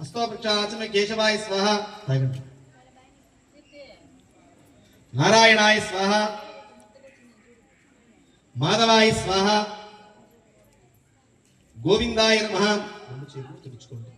హస్తోపక్షాచన కేశవాయ స్వాహ. తాగండి. నారాయణాయ స్వాహ. మాధవాయ స్వాహ. గోవిందాయ నమ. తుడుచుకోండి.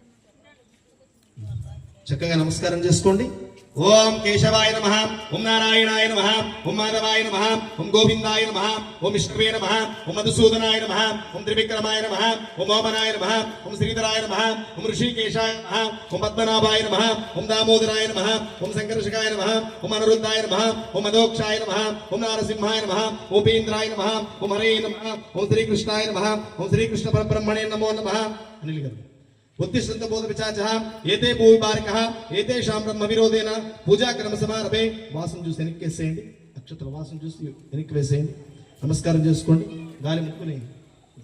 చక్కగా నమస్కారం చేసుకోండి. ఓం కేశవాయ నమ ఓం నారాయణాయ నమ ఓం మాధవాయ నమ ఓం గోవిందాయ నమ ఓం విష్ణువే నమ ఓం మధుసూదనాయ నమ ఓం త్రివిక్రమాయ నమ ఓం మోమనాయ నమ ఓం శ్రీధరాయ నమ ఓం ఋషికేశాయ నమ ఓం పద్మనాభాయ నమ ఓం దామోదరాయ నమ ఓం సంకర్షకాయ నమ ఓం అనిరుద్ధాయ నమ ఓం మదోక్షాయ నమ ఓం నారసింహాయ నమ ఓం ఉపేంద్రాయ నమ ఓం హరే నమ ఓం శ్రీకృష్ణాయ నమ ఓం శ్రీకృష్ణ పరబ్రహ్మణే నమో నమ అనిల్ గారు ఉద్దిష్టంత బోధ పిచాచ ఏతే భూమి బారిక ఏతేషాం బ్రహ్మ విరోధేన పూజా క్రమ సమారభే. వాసం చూసి వెనక్కి వేసేయండి నక్షత్ర వాసం చూసి వెనక్కి వేసేయండి నమస్కారం చేసుకోండి. గాలి ముక్కుని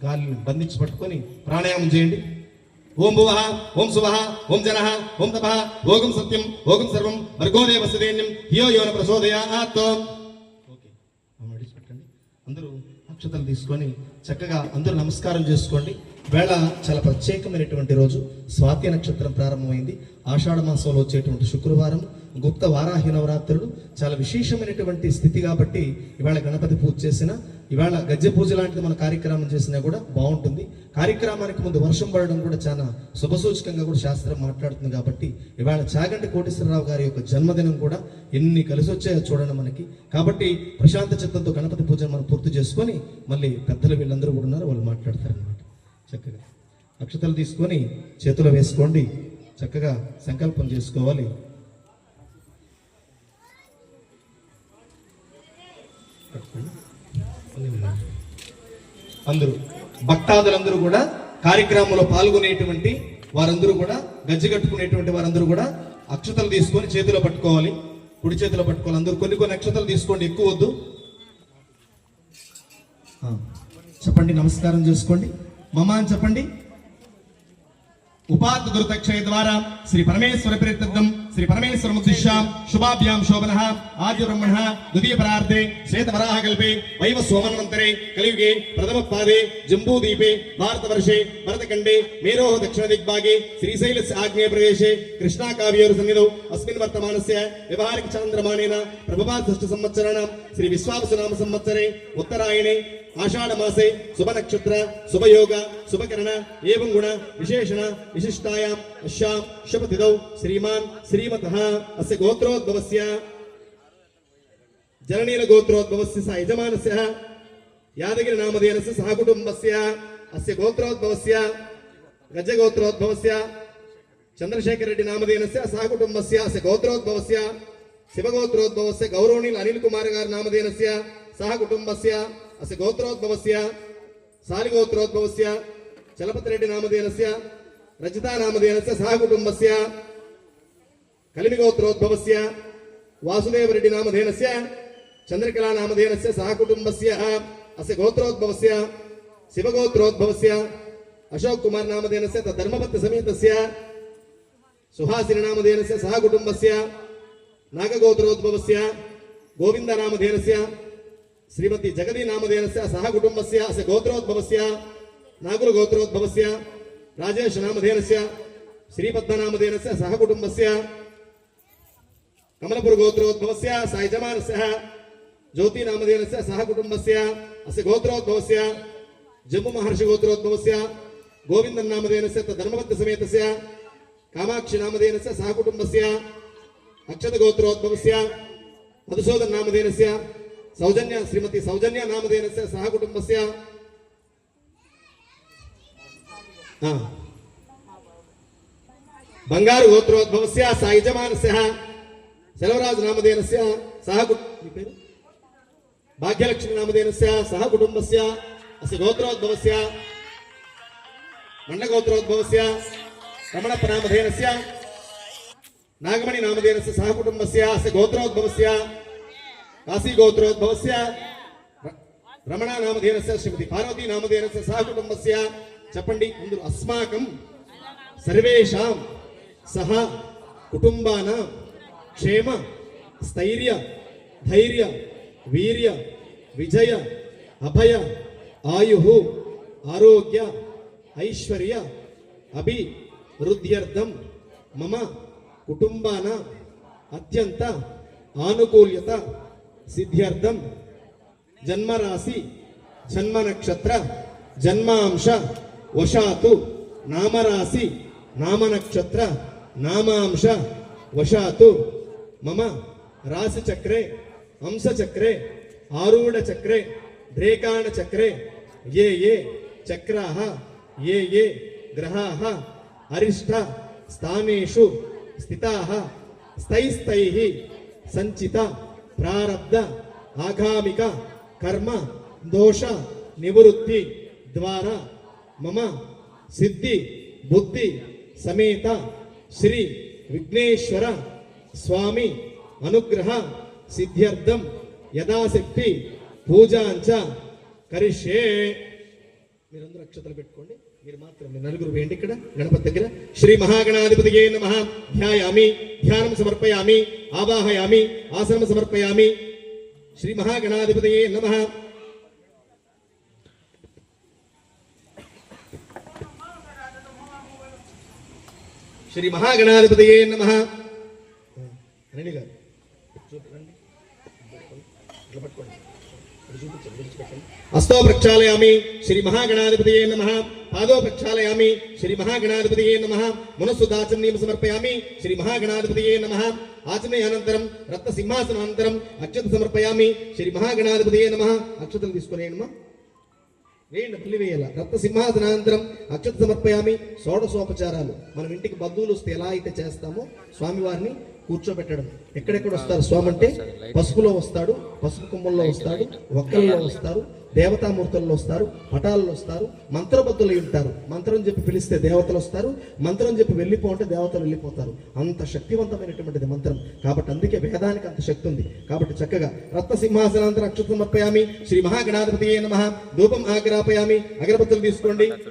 గాలిని బంధించి పట్టుకొని ప్రాణాయామం చేయండి. ఓం భువ ఓం శుభ ఓం జన ఓం తప భోగం సత్యం భోగం సర్వం వర్గోదేవ సదేన్యం హియో యోన ఓకే. అందరూ నక్షత్రం తీసుకొని చక్కగా అందరూ నమస్కారం చేసుకోండి. వేళ చాలా ప్రత్యేకమైనటువంటి రోజు. స్వాతి నక్షత్రం ప్రారంభమైంది. ఆషాఢ మాసంలో వచ్చేటువంటి శుక్రవారం గుప్త వారాహి నవరాత్రులు. చాలా విశేషమైనటువంటి స్థితి కాబట్టి ఇవాళ గణపతి పూజ చేసిన ఇవాళ గజ్జె పూజ లాంటిది మన కార్యక్రమం చేసినా కూడా బాగుంటుంది. కార్యక్రమానికి ముందు వర్షం పడడం కూడా చాలా శుభసూచకంగా కూడా శాస్త్రం మాట్లాడుతుంది కాబట్టి ఇవాళ చాగంటి కోటేశ్వరరావు గారి యొక్క జన్మదినం కూడా ఎన్ని కలిసి వచ్చాయో చూడండి మనకి. కాబట్టి ప్రశాంత చిత్తంతో గణపతి పూజను మనం పూర్తి చేసుకొని మళ్ళీ పెద్దలు వీళ్ళందరూ కూడా ఉన్నారు వాళ్ళు మాట్లాడతారు అన్నమాట చక్కగా. అక్షతలు తీసుకొని చేతిలో వేసుకోండి. చక్కగా సంకల్పం చేసుకోవాలి. అందరూ భక్తాదులందరూ కూడా కార్యక్రమంలో పాల్గొనేటువంటి వారందరూ కూడా గజ్జి కట్టుకునేటువంటి వారందరూ కూడా అక్షతలు తీసుకొని చేతిలో పట్టుకోవాలి. కుడి చేతిలో పట్టుకోవాలి. అందరూ కొన్ని కొన్ని అక్షతలు తీసుకోండి. ఎక్కువ వద్దు. చెప్పండి. నమస్కారం చేసుకోండి. మమ అని చెప్పండి. ఉపాత్ దుర్తక్షయ ద్వారా శ్రీ పరమేశ్వర ప్రీత్యర్థం శ్రీ పరమేశ్వర ముద్దిశ్యాం శుభాభ్యాం శోభన ఆద్య బ్రహ్మణ ద్వితీయ పరార్థే శ్వేత వరాహ కల్పే వైవ సోమన్వంతరే కలియుగే ప్రథమ పాదే జంబూదీపే భారతవర్షే భరతఖండే మేరోహ దక్షిణ దిగ్భాగే శ్రీశైలస్య ఆగ్నేయ ప్రదేశే కృష్ణా కృష్ణాకావ్యోరు సన్నిధౌ అస్మిన్ వర్తమానస్య వ్యవహారిక చాంద్రమాణేన ప్రభభాత షష్ఠ సంవత్సరాణం శ్రీ విశ్వావసునామ సంవత్సరే ఉత్తరాయణే. ఆషాఢ మాసే శుభ నక్షత్ర శుభయోగ శుభకరణ ఏవం గుణ విశేషణ విశిష్టాయాం అశ్యాం శుభతిథౌ శ్రీమాన్ శ్రీమతః అస్య గోత్రోద్భవస్య జననీల గోత్రోద్భవస్య స యజమానస్య యాదగిరి నామధేయనస్య సహ కుటుంబస్య అస్య గోత్రోద్భవస్య గజగోత్రోద్భవస్య చంద్రశేఖర్ రెడ్డి నామధేయనస్య సహ కుటుంబస్య అస్య గోత్రోద్భవస్య శివగోత్రోద్భవస్య గౌరవనీయులు అనిల్ కుమార్ గారి నామధేయనస్య సహ కుటుంబస్య అస గోత్రోద్భవస్య సాలిగోత్రోద్భవస్య చలపతి రెడ్డి నామధేయనస్య రజితా సహకుటుంబస్య కలిమిగోత్రోద్భవస్య వాసుదేవరెడ్డి నామధేనస్య చంద్రకళా నామధేనస్య సహ కుటుంబస్య గోత్రోద్భవస్య శివగోత్రోద్భవస్య అశోక్ కుమార్ నామధేనస్య తద్ధర్మపత్య సమేతస్య సుహాసిని నామధేనస్య సహకుటుంబస్య నాగగోత్రోద్భవస్య గోవింద నామధేనస్య శ్రీమతి జగదీ నామధేనస్య సహ కుటుంబస్య అస గోత్రోద్భవస్య నాగుల గోత్రోద్భవస్య రాజేష్ నామధేనస్య శ్రీపద్మనామధేనస్య సహ కుటుంబస్య కమలపుర గోత్రోద్భవస్య స యజమానస్య జ్యోతి నామధేనస్య సహ కుటుంబస్య అస గోత్రోద్భవస్య జమ్ము మహర్షి గోత్రోద్భవస్య గోవిందన్ నామధేనస్య ధర్మవత్త సమేతస్య కామాక్షి నామధేనస్య సహ కుటుంబస్య అక్షత గోత్రోద్భవస్య మధుసూదన్ నామధేనస్య సౌజన్య శ్రీమతి సౌజన్య నామధేనస్య సహ కుటుంబస్య. బంగారు గోత్రోద్భవస్య స యజమానస్య సెలవరాజు నామధేనస్య సహ పేరు? భాగ్యలక్ష్మి నామధేనస్య సహ కుటుంబస్య అస్య గోత్రోద్భవస్య మండగోత్రోద్భవస్య రమణప్ప నామధేనస్య నాగమణి నామధేనస్య సహ కుటుంబస్య అస్య గోత్రోద్భవస్య కాశీ గోత్రోద్భవస్య రమణ నామధేనస్య శ్రీమతి పార్వతీ నామధేనస్య సహకుటుంబస్య చెప్పండి అందరూ అస్మాకం సర్వేషాం సహ కుటుంబాన క్షేమ స్థైర్య ధైర్య వీర్య విజయ అభయ ఆయు ఆరోగ్య ఐశ్వర్య అభి వృద్ధ్యర్థం మమ కుటుంబాన అత్యంత ఆనుకూల్యత ಸಿದ್ಧಾರ್ಥಂ. ಜನ್ಮರಾಶಿ ಜನ್ಮ ನಕ್ಷತ್ರ ಜನ್ಮಾಂಶ, ವಶಾತು, ನಾಮರಾಶಿ, ನಾಮನಕ್ಷತ್ರ, ನಾಮಾಂಶ, ವಶಾತು. ಮಮ, ರಾಶಿಚಕ್ರೆ, ಹಂಸಚಕ್ರೆ, ಆರೂಢಚಕ್ರೆ, ರೇಖಾಣಚಕ್ರೆ ಯೇ ಯೇ ಚಕ್ರಾ ಯೇ ಯೇ ಗ್ರಹಾ ಅರಿಷ್ಟ, ಸ್ಥಾನೇಶು ಸ್ಥಿತಾ ಸ್ಥೈಸ್ತೈ ಸಂಚಿತ. ప్రారబ్ధ ఆగామిక కర్మ దోష నివృత్తి ద్వారా మమ సిద్ధి బుద్ధి సమేత శ్రీ విఘ్నేశ్వర స్వామి అనుగ్రహ సిద్ధ్యర్థం యథాశక్తి పూజాంచ కరిష్యే. మీరందరూ అక్షతలు పెట్టుకోండి. మీరు మాత్రం నలుగురు వేయండి ఇక్కడ గణపతి దగ్గర. శ్రీ మహాగణాధిపతియే నమ. ధ్యాయామి ధ్యానం సమర్పయామి ఆవాహయామి ఆసనం సమర్పయామి. శ్రీ మహాగణాధిపతియే నమ. శ్రీ మహాగణాధిపతియే నమ. రండి గారు చూడండి ఇట్లా పట్టుకోండి. ఇటు ప్రక్షాళయామి శ్రీ మహాగణాధిపతియే నమ. పాదో ప్రక్షాళయామి శ్రీ మహాగణాధిపతియే నమ. మనస్సు దాచన్యం సమర్పయామి శ్రీ మహాగణాధిపతియే నమ. ఆచమయానంతరం రత్న సింహాసనానంతరం అక్షత సమర్పయామి శ్రీ మహాగణాధిపతియే నమ. అక్షతలు తీసుకునేయమ్మా వేయండి మళ్ళీ వేయాల రత్న సింహాసనానంతరం అక్షత సమర్పయామి షోడశోపచారాలు. మనం ఇంటికి బంధువులు వస్తే ఎలా అయితే చేస్తామో స్వామివారిని కూర్చోబెట్టడం. ఎక్కడెక్కడ వస్తారు? స్వామి అంటే పసుపులో వస్తాడు పసుపు కుమ్మల్లో వస్తాడు ఒక్కల్లో వస్తారు దేవతామూర్తుల్లో వస్తారు పటాల్లో వస్తారు మంత్రబద్ధులు ఉంటారు. మంత్రం చెప్పి పిలిస్తే దేవతలు వస్తారు మంత్రం చెప్పి వెళ్ళిపోంటే దేవతలు వెళ్ళిపోతారు. అంత శక్తివంతమైనటువంటిది మంత్రం. కాబట్టి అందుకే వేదానికి అంత శక్తి ఉంది. కాబట్టి చక్కగా రత్న సింహాసనాంతర రక్షత్రం సమర్పయామి శ్రీ మహాగణాధిపతి నమ ధూపం ఆగ్రాపయామి అగరబత్తులు తీసుకోండి.